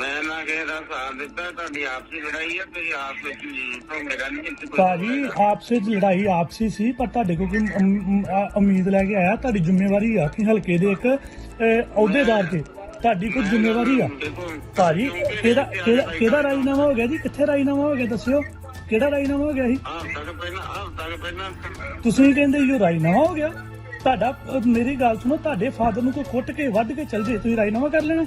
ਮੈਂ ਨਾ ਕਿਸੇ ਦਾ ਸਾਥ ਦਿੱਤਾ ਤੁਹਾਡੀ ਆਪਸੀ ਲੜਾਈ ਹੈ ਤੁਸੀਂ ਆਪ ਵਿੱਚ ਹੀ ਤੋਂ ਮੇਰਾ ਨਹੀਂ ਇੱਥੇ ਕੋਈ ਭਾਜੀ ਆਪਸੇ ਚ ਲੜਾਈ ਆਪਸੀ ਸੀ ਪਰ ਤੁਹਾਡੇ ਕੋਲ ਕੋਈ ਅਮ- ਅਮ- ਆ- ਉਮੀਦ ਲੈ ਕੇ ਆਇਆ? ਤੁਹਾਡੀ ਜ਼ਿੰਮੇਵਾਰੀ ਆ ਕਿ ਹਲਕੇ ਦੇ ਇੱਕ ਅਹ, ਅਹੁਦੇਦਾਰ ਤੇ ਤੁਹਾਡੀ ਕੋਈ ਜ਼ਿੰਮੇਵਾਰੀ ਆ? ਦੇਖੋ ਭਾਜੀ ਕਿਹੜਾ ਕਿਹੜਾ ਕਿਹੜਾ ਰਾਜੀਨਾਮਾ ਹੋ ਗਿਆ ਜੀ? ਕਿੱਥੇ ਰਾਜੀਨਾਮਾ ਹੋ ਗਿਆ? ਦੱਸਿਓ। ਕਿਹੜਾ ਰਾਜੀਨਾਮਾ ਹੋ ਗਿਆ ਸੀ ਆਹ ਤੱਕ ਪਹਿਲਾਂ ਆਹ ਤੱਕ ਪਹਿਲਾਂ ਤੁਸੀਂ ਕਹਿੰਦੇ ਇਹ ਰਾਜੀਨਾਮਾ ਹੋ ਗਿਆ। ਤੁਹਾਡਾ ਅਹ, ਮੇਰੀ ਗੱਲ ਸੁਣੋ ਤੁਹਾਡੇ ਫਾਦਰ ਨੂੰ ਕੋਈ ਕੁੱਟ ਕੇ ਵੱਢ ਕੇ ਚੱਲ ਜੇ ਤੁਸੀਂ ਰਾਜੀਨਾਮਾ ਕਰ ਲੈਣਾ।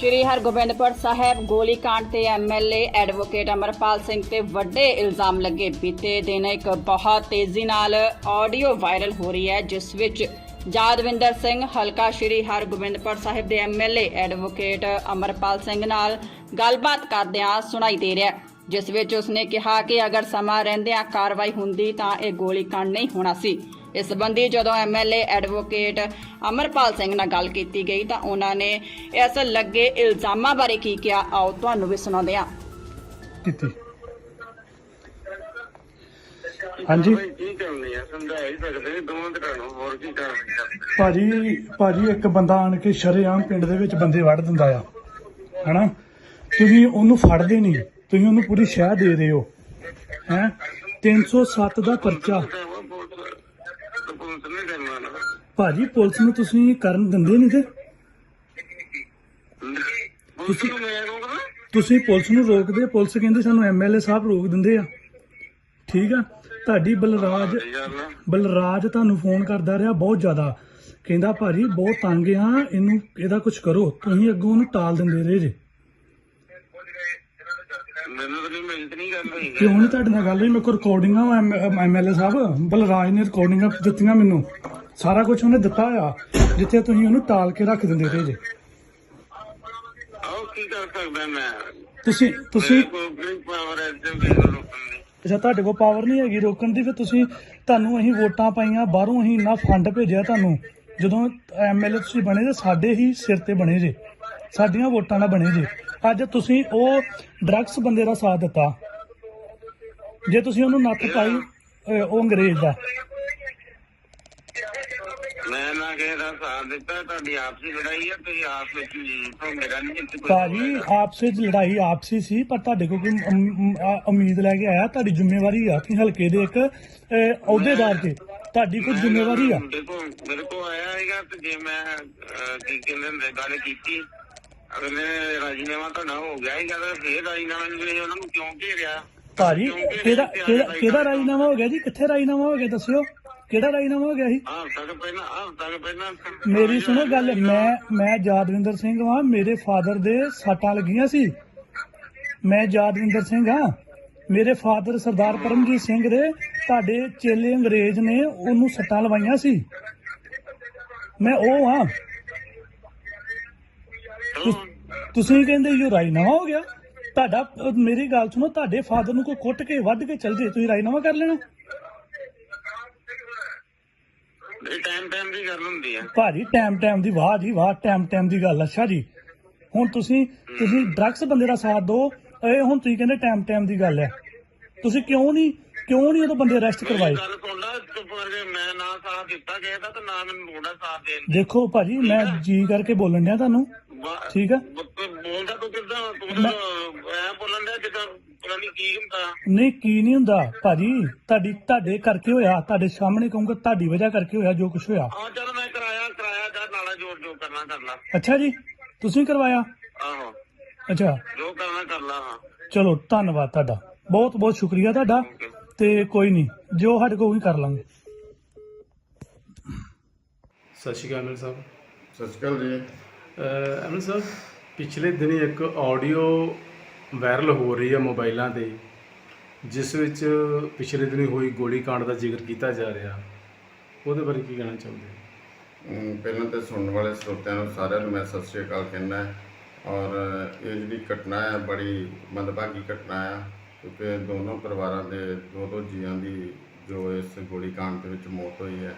ਸ਼੍ਰੀ ਹਰਗੋਬਿੰਦਪੁਰ ਸਾਹਿਬ ਗੋਲੀकांड ਤੇ ਐਮਐਲਏ ਐਡਵੋਕੇਟ ਅਮਰਪਾਲ ਸਿੰਘ ਤੇ ਵੱਡੇ ਇਲਜ਼ਾਮ ਲੱਗੇ। ਬੀਤੇ ਦਿਨ ਇੱਕ ਬਹੁਤ ਤੇਜ਼ੀ ਨਾਲ ਆਡੀਓ ਵਾਇਰਲ ਹੋ ਰਹੀ ਹੈ, ਜਿਸ ਵਿੱਚ ਜਾਦਵਿੰਦਰ ਸਿੰਘ ਹਲਕਾ ਸ਼੍ਰੀ ਹਰਗੋਬਿੰਦਪੁਰ ਸਾਹਿਬ ਦੇ ਐਮਐਲਏ ਐਡਵੋਕੇਟ ਅਮਰਪਾਲ ਸਿੰਘ ਨਾਲ ਗੱਲਬਾਤ ਕਰਦਿਆਂ ਸੁਣਾਈ ਦੇ ਰਿਹਾ ਜਿਸ ਵਿੱਚ ਉਸਨੇ ਕਿਹਾ ਕਿ ਅਗਰ ਸਮਾਂ ਰਹਿੰਦਿਆਂ ਕਾਰਵਾਈ ਹੁੰਦੀ ਤਾਂ ਇਹ ਗੋਲੀकांड ਨਹੀਂ ਹੋਣਾ ਸੀ। ਇਸ ਸੰਬੰਧੀ ਜਦੋਂ ਐਮਐਲਏ ਐਡਵੋਕੇਟ ਅਮਰਪਾਲ ਸਿੰਘ ਨਾਲ ਗੱਲ ਕੀਤੀ ਗਈ ਤਾਂ ਉਹਨਾਂ ਨੇ ਇਸ ਲੱਗੇ ਇਲਜ਼ਾਮਾਂ ਬਾਰੇ ਕੀ ਕਿਹਾ? ਆਓ ਤੁਹਾਨੂੰ ਵੀ ਸੁਣਾਉਂਦੇ ਹਾਂ। ਕੀਤੀ। ਹਾਂਜੀ। ਭਾਈ ਕੀ ਕਰਨੀ ਆ? ਸਮਝਾ ਹੀ ਸਕਦੇ ਨੇ ਦੋਵਾਂ ਤਰ੍ਹਾਂ ਨੂੰ। ਹੋਰ ਕੀ ਕਰਨੀ? ਭਾਜੀ ਭਾਜੀ ਇੱਕ ਬੰਦਾ ਆਣ ਕੇ ਸ਼ਰੇਆਮ ਪਿੰਡ ਦੇ ਵਿੱਚ ਬੰਦੇ ਵੱਢ ਦਿੰਦਾ ਆ। ਹਨਾ? ਤੁਸੀਂ ਉਹਨੂੰ ਫੜਦੇ ਨਹੀਂ। ਤੁਸੀਂ ਉਹਨੂੰ ਪੂਰੀ ਸ਼ਹਿ ਦੇ ਰਹੇ ਹੋ? ਹੈ 307 ਦਾ ਪਰਚਾ। ਪੁਲਿਸ ਨੇ ਕਰਨਾ ਨਾ ਭਾਜੀ ਪੁਲਿਸ ਨੂੰ ਤੁਸੀਂ ਕਰਨ ਦਿੰਦੇ ਨਹੀਂ ਤੇ ਪੁਲਿਸ ਨੂੰ ਮੈਂ ਰੋਕਦਾ? ਤੁਸੀਂ ਪੁਲਿਸ ਨੂੰ ਰੋਕਦੇ ਪੁਲਿਸ ਕਹਿੰਦੇ ਸਾਨੂੰ ਐਮਐਲਏ ਸਾਹਿਬ ਰੋਕ ਦਿੰਦੇ ਆ। ਠੀਕ ਆ? ਤੁਹਾਡੀ ਬਲਰਾਜ ਬਲਰਾਜ ਤੁਹਾਨੂੰ ਫੋਨ ਕਰਦਾ ਰਿਹਾ ਬਹੁਤ ਜ਼ਿਆਦਾ। ਕਹਿੰਦਾ ਭਾਜੀ ਬਹੁਤ ਤੰਗ ਆ ਇਹਨੂੰ ਇਹਦਾ ਕੁਝ ਕਰੋ ਤੁਸੀਂ ਅੱਗੋਂ ਉਹਨੂੰ ਟਾਲ ਦਿੰਦੇ ਰਹੇ ਜੇ। ਮੈਨੂੰ ਤਾਂ ਮਿਹਨਤ ਨਹੀਂ ਰਹੀ ਕਿਉਂ ਨਹੀਂ ਤੁਹਾਡੇ ਨਾਲ ਗੱਲ ਹੋਈ ਮੇਰੇ ਕੋਲ ਰਿਕਾਰਡਿੰਗਾਂ ਐਮਐਲਏ ਸਾਹਿਬ। ਬਲਰਾਜ ਨੇ ਰਿਕਾਰਡਿੰਗਾਂ ਦਿੱਤੀਆਂ ਮੈਨੂੰ। ਸਾਰਾ ਕੁਝ ਉਹਨੇ ਦਿੱਤਾ ਆ ਜਿੱਥੇ ਤੁਸੀਂ ਉਹਨੂੰ ਟਾਲ ਕੇ ਰੱਖ ਦਿੰਦੇ ਰਹੇ ਜੇ। ਆਓ ਕੀ ਕਰ ਸਕਦਾ ਮੈਂ? ਤੁਸੀਂ ਤੁਸੀਂ ਪਾਵਰ ਹੈ ਤੇ ਮੈਨੂੰ ਰੋਕਣ ਦੀ। ਅੱਛਾ ਤੁਹਾਡੇ ਕੋਲ ਪਾਵਰ ਨਹੀਂ ਹੈਗੀ ਰੋਕਣ ਦੀ ਫਿਰ ਤੁਸੀਂ ਤੁਹਾਨੂੰ ਅਸੀਂ ਵੋਟਾਂ ਪਾਈਆਂ ਬਾਹਰੋਂ ਅਸੀਂ ਇੰਨਾ ਫੰਡ ਭੇਜਿਆ ਤੁਹਾਨੂੰ ਜਦੋਂ ਐਮਐਲਏ ਤੁਸੀਂ ਬਣੇ ਤੇ ਸਾਡੇ ਹੀ ਸਿਰ ਤੇ ਬਣੇ ਜੇ। ਸਾਡੀਆਂ ਵੋਟਾਂ ਨਾਲ ਬਣੇ ਜੇ। ਅੱਜ ਤੁਸੀਂ ਉਹ ਡਰੱਗਸ ਬੰਦੇ ਦਾ ਸਾਥ ਦਿੱਤਾ। ਜੇ ਤੁਸੀਂ ਉਹਨੂੰ ਨੱਥ ਪਾਈ ਅਹ ਉਹ ਅੰਗਰੇਜ਼ ਦਾ। ਮੈਂ ਨਾ ਕਿਸੇ ਦਾ ਸਾਥ ਦਿੱਤਾ ਤੁਹਾਡੀ ਆਪਸੀ ਲੜਾਈ ਹੈ ਤੁਸੀਂ ਆਪ ਵਿੱਚ ਹੀ ਤੋਂ ਮੇਰਾ ਨਹੀਂ ਇੱਥੇ ਕੋਈ। ਭਾਜੀ ਆਪਸੇ ਲੜਾਈ ਆਪਸੀ ਸੀ ਪਰ ਤੁਹਾਡੇ ਕੋਲ ਕੋਈ ਅਮ- ਅਮ- ਆ- ਉਮੀਦ ਲੈ ਕੇ ਆਇਆ? ਤੁਹਾਡੀ ਜ਼ਿੰਮੇਵਾਰੀ ਆ ਕਿ ਹਲਕੇ ਦੇ ਇੱਕ ਅਹ, ਅਹੁਦੇਦਾਰ ਤੇ ਤੁਹਾਡੀ ਕੋਈ ਜ਼ਿੰਮੇਵਾਰੀ ਆ? ਦੇਖੋ ਮੇਰੇ ਕੋ ਆਇਆ ਹੈਗਾ ਤੇ ਜੇ ਮੈਂ ਅਹ, ਕੀ ਕਹਿੰਦੇ ਹੁੰਦੇ ਗੱਲ ਕੀਤੀ ਅਗਲੇ ਰਾਜੀਨਾਮਾ ਤਾਂ ਨਾ ਹੋ ਗਿਆ ਹੈਗਾ ਤਾਂ ਫੇਰ ਰਾਜੀਨਾਮਾ ਨੂੰ ਤੁਸੀਂ ਉਹਨਾਂ ਨੂੰ ਕਿਉਂ ਘੇਰਿਆ? ਭਾਜੀ ਕਿਹੜਾ ਕਿਹੜਾ ਕਿਹੜਾ ਰਾਜੀਨਾਮਾ? ਹੋ ਗਿਆ ਜੀ? ਕਿੱਥੇ ਰਾਜੀਨਾਮਾ ਹੋ ਗਿਆ ਦੱਸਿਓ? ਕਿਹੜਾ ਰਾਜੀਨਾਮਾ ਹੋ ਗਿਆ ਸੀ? ਆਹ ਤੱਕ ਪਹਿਲਾਂ ਆਹ ਤੱਕ ਪਹਿਲਾਂ ਮੇਰੀ ਸੁਣੋ ਗੱਲ ਮੈਂ ਮੈਂ ਜਾਦਵਿੰਦਰ ਸਿੰਘ ਹਾਂ ਮੇਰੇ ਫਾਦਰ ਦੇ ਸੱਟਾਂ ਲੱਗੀਆਂ ਸੀ। ਮੈਂ ਜਾਦਵਿੰਦਰ ਸਿੰਘ ਹਾਂ। ਮੇਰੇ ਫਾਦਰ ਸਰਦਾਰ ਪਰਮਜੀਤ ਸਿੰਘ ਦੇ ਤੁਹਾਡੇ ਚੇਲੇ ਅੰਗਰੇਜ਼ ਨੇ ਉਹਨੂੰ ਸੱਟਾਂ ਲਵਾਈਆਂ ਸੀ। ਮੈਂ ਉਹ ਹਾਂ। ਤੁਸੀਂ ਕਹਿੰਦੇ ਇਹ ਰਾਜੀਨਾਮਾ ਹੋ ਗਿਆ। ਤੁਹਾਡਾ ਅਹ ਮੇਰੀ ਗੱਲ ਸੁਣੋ ਤੁਹਾਡੇ ਫਾਦਰ ਨੂੰ ਕੋਈ ਕੁੱਟ ਕੇ ਵੱਢ ਕੇ ਚੱਲ ਜੇ ਤੁਸੀਂ ਰਾਜੀਨਾਮਾ ਕਰ ਲੈਣਾ। ਇਹ ਟਾਈਮ ਟਾਈਮ ਦੀ ਗੱਲ ਹੁੰਦੀ ਹੈ ਭਾਜੀ ਟਾਈਮ ਟਾਈਮ ਦੀ ਵਾਹ ਜੀ ਵਾਹ ਟਾਈਮ ਟਾਈਮ ਦੀ ਗੱਲ ਅੱਛਾ ਜੀ। ਹੁਣ ਤੁਸੀਂ ਤੁਸੀਂ ਡਰੱਗਸ ਬੰਦੇ ਦਾ ਸਾਥ ਦਿਓ ਇਹ ਹੁਣ ਤੁਸੀਂ ਕਹਿੰਦੇ ਟਾਈਮ ਟਾਈਮ ਦੀ ਗੱਲ ਹੈ ਤੁਸੀਂ ਕਿਉਂ ਨਹੀਂ ਕਿਉਂ ਨਹੀਂ ਉਦੋਂ ਬੰਦੇ ਅਰੈਸਟ ਕਰਵਾਏ? ਗੱਲ ਚੁੱਪ ਕਰਕੇ ਮੈਂ ਨਾ ਸਾਥ ਦਿੱਤਾ ਕਿਸੇ ਦਾ ਤੇ ਨਾ ਮੈਨੂੰ ਲੋੜਾ ਸਾਥ ਦੇਣ ਦੀ। ਦੇਖੋ ਭਾਜੀ ਮੈਂ ਜੀ ਕਰਕੇ ਬੋਲਣ ਡਿਆ ਤੁਹਾਨੂੰ। ਬਾ- ਠੀਕ ਆ? ਬ- ਬੋਲਦਾ ਤੂੰ ਕਿੱਦਾਂ? ਤੂੰ ਤਾਂ ਐ ਬੋਲਣ ਦਾ ਜਿੱਦਾਂ ਪਤਾ ਨਹੀਂ ਕੀ ਹੁੰਦਾ। ਨਹੀਂ ਕੀ ਨਹੀਂ ਹੁੰਦਾ? ਭਾਜੀ ਤੁਹਾਡੀ ਤੁਹਾਡੇ ਕਰਕੇ ਹੋਇਆ ਤੁਹਾਡੇ ਸਾਹਮਣੇ ਕਹੂੰਗਾ ਤੁਹਾਡੀ ਵਜ੍ਹਾ ਕਰਕੇ ਹੋਇਆ ਜੋ ਕੁਝ ਹੋਇਆ। ਆ ਚੱਲ ਮੈਂ ਕਰਾਇਆ ਕਰਾਇਆ ਜਾ ਨਾਲਾ ਜੋਰ ਜੋ ਕਰਨਾ ਕਰ ਲਾ। ਅੱਛਾ ਜੀ ਤੁਸੀਂ ਕਰਵਾਇਆ? ਆਹੋ। ਅੱਛਾ। ਜੋ ਕਰਨਾ ਕਰ ਲਾ ਹਾਂ। ਚਲੋ ਧੰਨਵਾਦ ਤੁਹਾਡਾ। ਬਹੁਤ ਬਹੁਤ ਸ਼ੁਕਰੀਆ ਤੁਹਾਡਾ। ਤੇ ਕੋਈ ਨਹੀਂ ਜੋ ਸਾਡੇ ਕੋਲ ਵੀ ਕਰ ਲਾਂਗੇ। ਸਤਿ ਸ਼੍ਰੀ ਅਕਾਲ ਅਮਰ ਸਾਹਿਬ। ਸਤਿ ਸ਼੍ਰੀ ਅਕਾਲ ਜੀ। ਅਹ ਅਮਰ ਸਾਹਿਬ ਪਿਛਲੇ ਦਿਨੀ ਇੱਕ ਆਡੀਓ ਵਾਇਰਲ ਹੋ ਰਹੀ ਹੈ ਮੋਬਾਈਲਾਂ ਤੇ ਜਿਸ ਵਿੱਚ ਪਿਛਲੇ ਦਿਨੀ ਹੋਈ ਗੋਲੀकांड ਦਾ ਜ਼ਿਕਰ ਕੀਤਾ ਜਾ ਰਿਹਾ। ਉਹਦੇ ਬਾਰੇ ਕੀ ਕਹਿਣਾ ਚਾਹੁੰਦੇ ਹੋ? ਅਮ ਪਹਿਲਾਂ ਤਾਂ ਸੁਣਨ ਵਾਲੇ ਸਰੋਤਿਆਂ ਨੂੰ ਸਾਰਿਆਂ ਨੂੰ ਮੈਂ ਸਤਿ ਸ਼੍ਰੀ ਅਕਾਲ ਕਹਿੰਦਾ ਔਰ ਇਹ ਜਿਹੜੀ ਘਟਨਾ ਹੈ ਬੜੀ ਮੰਦਭਾਗੀ ਘਟਨਾ ਹੈ ਕਿਉਂਕਿ ਦੋਨੋਂ ਪਰਿਵਾਰਾਂ ਦੇ ਦੋ ਦੋ ਜੀਆਂ ਦੀ ਜੋ ਇਸ ਗੋਲੀकांड ਦੇ ਵਿੱਚ ਮੌਤ ਹੋਈ ਹੈ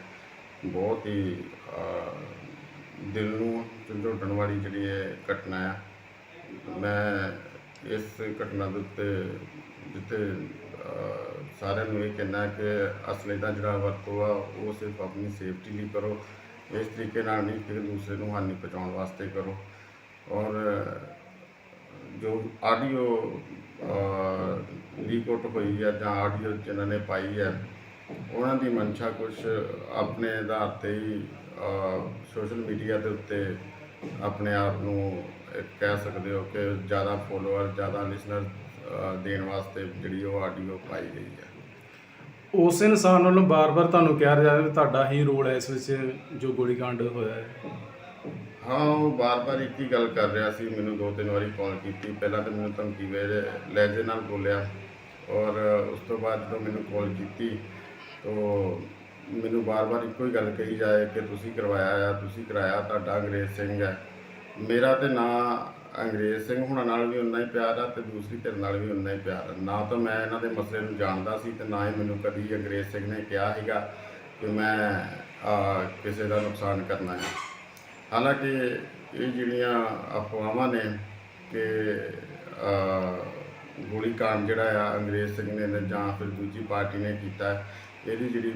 ਬਹੁਤ ਹੀ ਅਹ, ਦਿਲ ਨੂੰ ਝੰਡੋੜਨ ਵਾਲੀ ਜਿਹੜੀ ਇਹ ਘਟਨਾ ਹੈ ਮੈਂ ਇਸ ਘਟਨਾ ਦੇ ਉੱਤੇ ਜਿੱਥੇ ਅਹ, ਸਾਰਿਆਂ ਨੂੰ ਇਹ ਕਹਿਣਾ ਕਿ ਅਸਲੇ ਦਾ ਜਿਹੜਾ ਵਰਤੋਂ ਆ ਉਹ ਸਿਰਫ ਆਪਣੀ ਸੇਫਟੀ ਲਈ ਕਰੋ। ਇਸ ਤਰੀਕੇ ਨਾਲ ਨਹੀਂ ਕਿ ਦੂਸਰੇ ਨੂੰ ਹਾਨੀ ਪਹੁੰਚਾਉਣ ਵਾਸਤੇ ਕਰੋ। ਔਰ ਜੋ ਆਡੀਓ ਰੀਕੋਟ ਹੋਈ ਹੈ ਜਾਂ ਆਡੀਓ ਜਿਨ੍ਹਾਂ ਨੇ ਪਾਈ ਹੈ ਉਹਨਾਂ ਦੀ ਮਨਸ਼ਾ ਕੁਝ ਆਪਣੇ ਆਧਾਰ ਤੇ ਹੀ ਸੋਸ਼ਲ ਮੀਡੀਆ ਦੇ ਉੱਤੇ ਆਪਣੇ ਆਪ ਨੂੰ ਕਹਿ ਸਕਦੇ ਹੋ ਕਿ ਜ਼ਿਆਦਾ ਫੋਲੋਅਰ ਜ਼ਿਆਦਾ ਲਿਸਨਰ ਦੇਣ ਵਾਸਤੇ ਜਿਹੜੀ ਉਹ ਆਡੀਓ ਪਾਈ ਗਈ ਹੈ ਉਸ ਇਨਸਾਨ ਵੱਲੋਂ ਬਾਰ-ਬਾਰ ਤੁਹਾਨੂੰ ਕਿਹਾ ਜਾ ਰਿਹਾ ਵੀ ਤੁਹਾਡਾ ਹੀ ਰੋਲ ਹੈ ਇਸ ਵਿੱਚ ਜੋ ਗੋਲੀकांड ਹੋਇਆ ਹੈ। ਹਾਂ, ਉਹ ਬਾਰ-ਬਾਰ ਇੱਕ ਹੀ ਗੱਲ ਕਰ ਰਿਹਾ ਸੀ, ਮੈਨੂੰ ਦੋ ਤਿੰਨ ਵਾਰੀ ਕਾਲ ਕੀਤੀ। ਪਹਿਲਾਂ ਤਾਂ ਮੈਨੂੰ ਧਮਕੀ ਵੇ ਲਹਿਜੇ ਨਾਲ ਬੋਲਿਆ। ਔਰ ਉਸ ਤੋਂ ਬਾਅਦ ਜਦੋਂ ਮੈਨੂੰ ਕਾਲ ਕੀਤੀ, ਤੋ ਮੈਨੂੰ ਬਾਰ-ਬਾਰ ਇੱਕੋ ਹੀ ਗੱਲ ਕਹੀ ਜਾਏ ਕਿ ਤੁਸੀਂ ਕਰਵਾਇਆ ਆ, ਤੁਸੀਂ ਕਰਾਇਆ, ਤੁਹਾਡਾ ਅੰਗਰੇਜ਼ ਸਿੰਘ ਹੈ। ਮੇਰਾ ਤੇ ਨਾ ਅੰਗਰੇਜ਼ ਸਿੰਘ ਹੁਣਾਂ ਨਾਲ ਵੀ ਉਨਾ ਹੀ ਪਿਆਰ ਆ, ਤੇ ਦੂਸਰੀ ਧਿਰ ਨਾਲ ਵੀ ਉਨਾ ਹੀ ਪਿਆਰ ਆ। ਨਾ ਤਾਂ ਮੈਂ ਇਹਨਾਂ ਦੇ ਮਸਲੇ ਨੂੰ ਜਾਣਦਾ ਸੀ, ਤੇ ਨਾ ਹੀ ਮੈਨੂੰ ਕਦੀ ਅੰਗਰੇਜ਼ ਸਿੰਘ ਨੇ ਕਿਹਾ ਹੈਗਾ ਕਿ ਮੈਂ ਕਿਸੇ ਦਾ ਨੁਕਸਾਨ ਕਰਨਾ ਹੈ। ਹਾਲਾਂਕਿ ਇਹ ਜਿਹੜੀਆਂ ਅਫਵਾਹਾਂ ਨੇ ਕਿ ਗੋਲੀकांड ਜਿਹੜਾ ਆ ਅੰਗਰੇਜ਼ ਸਿੰਘ ਨੇ ਨੇ ਜਾਂ ਫਿਰ ਦੂਜੀ ਪਾਰਟੀ ਨੇ ਕੀਤਾ ਇਹਦੀ ਜਿਹੜੀ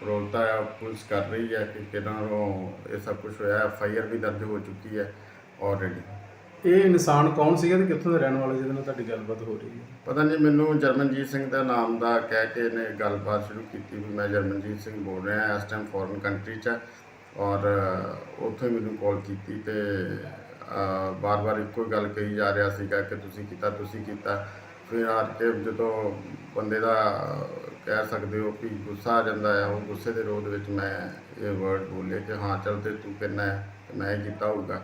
ਪ੍ਰੋਲਤਾ ਆ ਪੁਲਿਸ ਕਰ ਰਹੀ ਹੈ ਕਿ ਕਿਹਨਾਂ ਨੂੰ ਇਹ ਸਭ ਕੁਝ ਹੋਇਆ ਐਫ ਆਈ ਆਰ ਵੀ ਦਰਜ ਹੋ ਚੁੱਕੀ ਹੈ ਆਲਰੇਡੀ ਇਹ ਇਨਸਾਨ ਕੌਣ ਸੀਗਾ ਤੇ ਕਿੱਥੋਂ ਦਾ ਰਹਿਣ ਵਾਲਾ ਜਿਹਦੇ ਨਾਲ ਤੁਹਾਡੀ ਗੱਲਬਾਤ ਹੋ ਰਹੀ ਹੈ? ਪਤਾ ਨਹੀਂ ਮੈਨੂੰ ਜਰਮਨਜੀਤ ਸਿੰਘ ਦਾ ਨਾਮ ਦਾ ਕਹਿ ਕੇ ਇਹਨੇ ਗੱਲਬਾਤ ਸ਼ੁਰੂ ਕੀਤੀ ਵੀ ਮੈਂ ਜਰਮਨਜੀਤ ਸਿੰਘ ਬੋਲ ਰਿਹਾ ਇਸ ਟਾਈਮ ਫੋਰਨ ਕੰਟਰੀ 'ਚ ਔਰ ਅਹ, ਉੱਥੋਂ ਹੀ ਮੈਨੂੰ ਕਾਲ ਕੀਤੀ ਤੇ ਬਾਰ-ਬਾਰ ਇੱਕੋ ਹੀ ਗੱਲ ਕਹੀ ਜਾ ਰਿਹਾ ਸੀਗਾ ਕਿ ਤੁਸੀਂ ਕੀਤਾ ਤੁਸੀਂ ਕੀਤਾ। ਫਿਰ ਆ ਕੇ ਜਦੋਂ ਬੰਦੇ ਦਾ ਕਹਿ ਸਕਦੇ ਹੋ ਕਿ ਗੁੱਸਾ ਆ ਜਾਂਦਾ ਹੈ ਉਹ ਗੁੱਸੇ ਦੇ ਰੋਧ ਵਿੱਚ ਮੈਂ ਇਹ ਵਰਡ ਬੋਲੇ ਕਿ ਹਾਂ ਚੱਲ ਤੇ ਤੂੰ ਕਹਿੰਦਾ ਹੈ ਮੈਂ ਹੀ ਕੀਤਾ ਹੋਊਗਾ।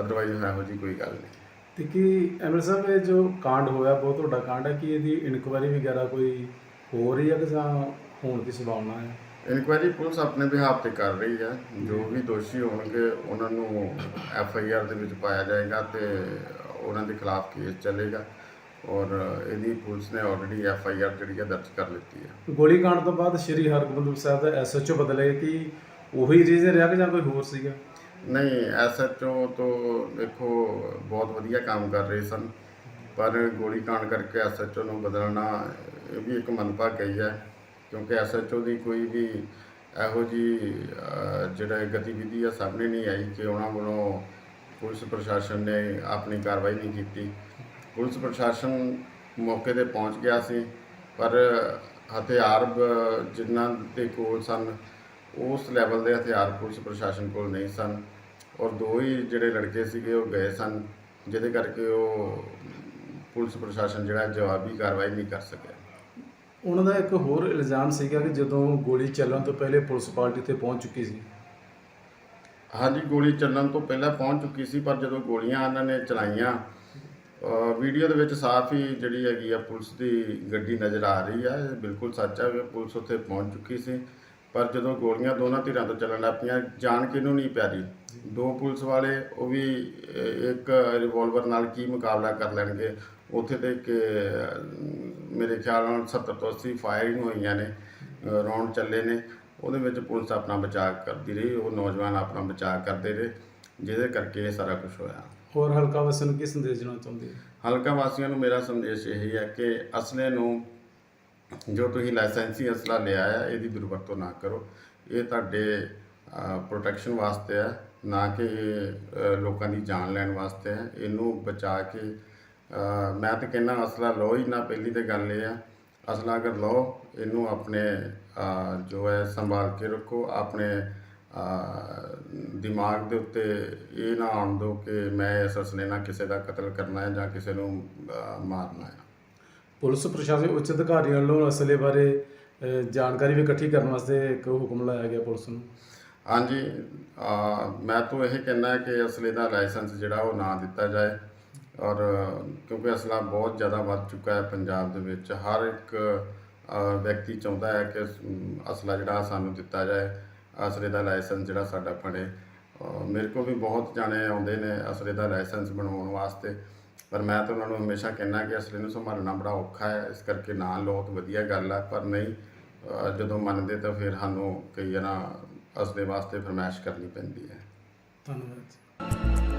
ਅਦਰਵਾਈਜ਼ ਇਹੋ ਜੀ ਕੋਈ ਗੱਲ ਨਹੀਂ। ਤੇ ਕਿ ਐਮਐਲ ਸਾਹਿਬ ਇਹ ਜੋ ਕਾਂਡ ਹੋਇਆ ਬਹੁਤ ਵੱਡਾ ਕਾਂਡ ਹੈ ਕਿ ਇਹਦੀ ਇਨਕੁਆਇਰੀ ਵਗੈਰਾ ਕੋਈ ਹੋ ਰਹੀ ਹੈ ਕਿ ਜਾਂ ਹੋਣ ਦੀ ਸੰਭਾਵਨਾ ਹੈ? ਇਨਕੁਆਇਰੀ ਪੁਲਿਸ ਆਪਣੇ ਬਿਹਾਫ ਤੇ ਕਰ ਰਹੀ ਹੈ। ਜੋ ਵੀ ਦੋਸ਼ੀ ਹੋਣਗੇ ਉਹਨਾਂ ਨੂੰ ਐਫ ਆਈ ਆਰ ਦੇ ਵਿੱਚ ਪਾਇਆ ਜਾਏਗਾ ਤੇ ਉਹਨਾਂ ਦੇ ਖਿਲਾਫ ਕੇਸ ਚੱਲੇਗਾ। ਔਰ ਇਹਦੀ ਪੁਲਿਸ ਨੇ ਆਲਰੇਡੀ ਐਫ ਆਈ ਆਰ ਜਿਹੜੀ ਹੈ ਦਰਜ ਕਰ ਲਿੱਤੀ ਹੈ। ਗੋਲੀकांड ਤੋਂ ਬਾਅਦ ਸ਼੍ਰੀ ਹਰਗੋਬਿੰਦ ਸਾਹਿਬ ਦਾ ਐਸ ਐਚ ਓ ਬਦਲੇ ਕਿ ਉਹੀ ਰੀਜ਼ਨ ਰਿਹਾ ਕਿ ਜਾਂ ਕੋਈ ਹੋਰ ਸੀਗਾ? ਨਹੀਂ ਐਸ ਐਚ ਓ ਤੋਂ ਦੇਖੋ ਬਹੁਤ ਵਧੀਆ ਕੰਮ ਕਰ ਰਹੇ ਸਨ। ਪਰ ਗੋਲੀकांड ਕਰਕੇ ਐਸ ਐਚ ਓ ਨੂੰ ਬਦਲਣਾ ਇਹ ਵੀ ਇੱਕ ਮਨਪਾ ਕਹੀ ਹੈ। ਕਿਉਂਕਿ ਐਸਐਚਓ ਦੀ ਕੋਈ ਵੀ ਇਹੋ ਜੀ ਜਿਹੜਾ ਗਤੀਵਿਧੀ ਆ, ਸਾਹਮਣੇ ਨਹੀਂ ਆਈ ਕਿ ਉਹਨਾਂ ਵੱਲੋਂ ਪੁਲਿਸ ਪ੍ਰਸ਼ਾਸਨ ਨੇ ਆਪਣੀ ਕਾਰਵਾਈ ਨਹੀਂ ਕੀਤੀ। ਪੁਲਿਸ ਪ੍ਰਸ਼ਾਸਨ ਮੌਕੇ ਤੇ ਪਹੁੰਚ ਗਿਆ ਸੀ, ਪਰ ਹਥਿਆਰ ਜਿਨ੍ਹਾਂ ਦੇ ਕੋਲ ਸਨ, ਉਸ ਲੈਵਲ ਦੇ ਹਥਿਆਰ ਪੁਲਿਸ ਪ੍ਰਸ਼ਾਸਨ ਕੋਲ ਨਹੀਂ ਸਨ। ਔਰ ਦੋ ਹੀ ਜਿਹੜੇ ਲੜਕੇ ਸੀਗੇ, ਉਹ ਗਏ ਸਨ, ਜਿਹਦੇ ਕਰਕੇ ਉਹ ਪੁਲਿਸ ਪ੍ਰਸ਼ਾਸਨ ਜਿਹੜਾ ਜਵਾਬੀ ਕਾਰਵਾਈ ਨਹੀਂ ਕਰ ਸਕਿਆ। ਉਹਨਾਂ ਦਾ ਇੱਕ ਹੋਰ ਇਲਜ਼ਾਮ ਸੀਗਾ ਕਿ ਜਦੋਂ ਗੋਲੀ ਚੱਲਣ ਤੋਂ ਪਹਿਲੇ ਪੁਲਿਸ ਪਾਰਟੀ ਤੇ ਪਹੁੰਚ ਚੁੱਕੀ ਸੀ। ਹਾਂਜੀ, ਗੋਲੀ ਚੱਲਣ ਤੋਂ ਪਹਿਲਾਂ ਪਹੁੰਚ ਚੁੱਕੀ ਸੀ, ਪਰ ਜਦੋਂ ਗੋਲੀਆਂ ਇਹਨਾਂ ਨੇ ਚਲਾਈਆਂ ਵੀਡੀਓ ਦੇ ਵਿੱਚ ਸਾਫ਼ ਹੀ ਜਿਹੜੀ ਹੈਗੀ ਆ ਪੁਲਿਸ ਦੀ ਗੱਡੀ ਨਜ਼ਰ ਆ ਰਹੀ ਆ ਬਿਲਕੁਲ ਸੱਚ ਆ ਕਿ ਪੁਲਿਸ ਉੱਥੇ ਪਹੁੰਚ ਚੁੱਕੀ ਸੀ। ਪਰ ਜਦੋਂ ਗੋਲੀਆਂ ਦੋਨਾਂ ਧਿਰਾਂ ਤੋਂ ਚੱਲਣ ਲੱਗ ਪਈਆਂ ਜਾਣ ਕਿਹਨੂੰ ਨਹੀਂ ਪਿਆਰੀ ਦੋ ਪੁਲਿਸ ਵਾਲੇ, ਉਹ ਵੀ ਇੱਕ ਰਿਵਾਲਵਰ ਨਾਲ ਕੀ ਮੁਕਾਬਲਾ ਕਰ ਲੈਣਗੇ? ਉੱਥੇ ਤੇ ਕਿ ਮੇਰੇ ਖਿਆਲ ਨਾਲ 70 ਤੋਂ 80 ਫਾਇਰਿੰਗ ਹੋਈਆਂ ਨੇ ਰੌਂਡ ਚੱਲੇ ਨੇ। ਉਹਦੇ ਵਿੱਚ ਪੁਲਿਸ ਆਪਣਾ ਬਚਾਅ ਕਰਦੀ ਰਹੀ ਉਹ ਨੌਜਵਾਨ ਆਪਣਾ ਬਚਾਅ ਕਰਦੇ ਰਹੇ ਜਿਹਦੇ ਕਰਕੇ ਇਹ ਸਾਰਾ ਕੁਝ ਹੋਇਆ। ਹੋਰ ਹਲਕਾ ਵਸਨ ਨੂੰ ਕੀ ਸੰਦੇਸ਼ ਦੇਣਾ ਚਾਹੁੰਦੇ? ਹਲਕਾ ਵਾਸੀਆਂ ਨੂੰ ਮੇਰਾ ਸੰਦੇਸ਼ ਇਹ ਹੈ ਕਿ ਅਸਲੇ ਨੂੰ ਜੋ ਤੁਸੀਂ ਲਾਇਸੈਂਸੀ ਅਸਲਾ ਲਿਆ ਹੈ ਇਹਦੀ ਦੁਰਵਰਤੋਂ ਨਾ ਕਰੋ। ਇਹ ਤੁਹਾਡੇ ਪ੍ਰੋਟੈਕਸ਼ਨ ਵਾਸਤੇ ਹੈ ਨਾ ਕਿ ਲੋਕਾਂ ਦੀ ਜਾਨ ਲੈਣ ਵਾਸਤੇ ਹੈ ਇਹਨੂੰ ਬਚਾ ਕੇ ਮੈਂ ਤਾਂ ਕਹਿੰਦਾ ਅਸਲਾ ਲਓ ਹੀ ਨਾ ਪਹਿਲੀ ਤੇ ਗੱਲ ਇਹ ਆ ਅਸਲਾ ਅਗਰ ਲਓ ਇਹਨੂੰ ਆਪਣੇ ਜੋ ਹੈ ਸੰਭਾਲ ਕੇ ਰੱਖੋ ਆਪਣੇ ਦਿਮਾਗ ਦੇ ਉੱਤੇ ਇਹ ਨਾ ਆਉਣ ਦਿਓ ਕਿ ਮੈਂ ਇਸ ਅਸਲੇ ਨਾਲ ਕਿਸੇ ਦਾ ਕਤਲ ਕਰਨਾ ਹੈ ਜਾਂ ਕਿਸੇ ਨੂੰ ਮਾਰਨਾ ਹੈ। ਪੁਲਿਸ ਪ੍ਰਸ਼ਾਸਨ ਉੱਚ ਅਧਿਕਾਰੀਆਂ ਵੱਲੋਂ ਅਸਲੇ ਬਾਰੇ ਜਾਣਕਾਰੀ ਵੀ ਇਕੱਠੀ ਕਰਨ ਵਾਸਤੇ ਇੱਕ ਹੁਕਮ ਲਾਇਆ ਗਿਆ ਪੁਲਿਸ ਨੂੰ। ਹਾਂਜੀ ਮੈਂ ਤਾਂ ਇਹ ਕਹਿੰਦਾ ਕਿ ਅਸਲੇ ਦਾ ਲਾਇਸੈਂਸ ਜਿਹੜਾ ਉਹ ਨਾ ਦਿੱਤਾ ਜਾਏ। ਔਰ ਕਿਉਂਕਿ ਅਸਲਾ ਬਹੁਤ ਜ਼ਿਆਦਾ ਵੱਧ ਚੁੱਕਾ ਹੈ ਪੰਜਾਬ ਦੇ ਵਿੱਚ, ਹਰ ਇੱਕ ਵਿਅਕਤੀ ਚਾਹੁੰਦਾ ਹੈ ਕਿ ਅਸਲਾ ਜਿਹੜਾ ਸਾਨੂੰ ਦਿੱਤਾ ਜਾਏ, ਅਸਲੇ ਦਾ ਲਾਇਸੈਂਸ ਜਿਹੜਾ ਸਾਡਾ ਬਣੇ ਮੇਰੇ ਕੋਲ ਵੀ ਬਹੁਤ ਜਾਣੇ ਆਉਂਦੇ ਨੇ ਅਸਲੇ ਦਾ ਲਾਇਸੈਂਸ ਬਣਾਉਣ ਵਾਸਤੇ, ਪਰ ਮੈਂ ਤਾਂ ਉਹਨਾਂ ਨੂੰ ਹਮੇਸ਼ਾ ਕਹਿੰਦਾ ਕਿ ਅਸਲੇ ਨੂੰ ਸੰਭਾਲਣਾ ਬੜਾ ਔਖਾ ਹੈ, ਇਸ ਕਰਕੇ ਨਾ ਲਓ ਵਧੀਆ ਗੱਲ ਹੈ ਪਰ ਨਹੀਂ ਜਦੋਂ ਮੰਨਦੇ ਤਾਂ ਫਿਰ ਸਾਨੂੰ ਕਈ ਵਾਰ ਅਸਲੇ ਵਾਸਤੇ ਫਰਮਾਇਸ਼ ਕਰਨੀ ਪੈਂਦੀ ਹੈ। ਧੰਨਵਾਦ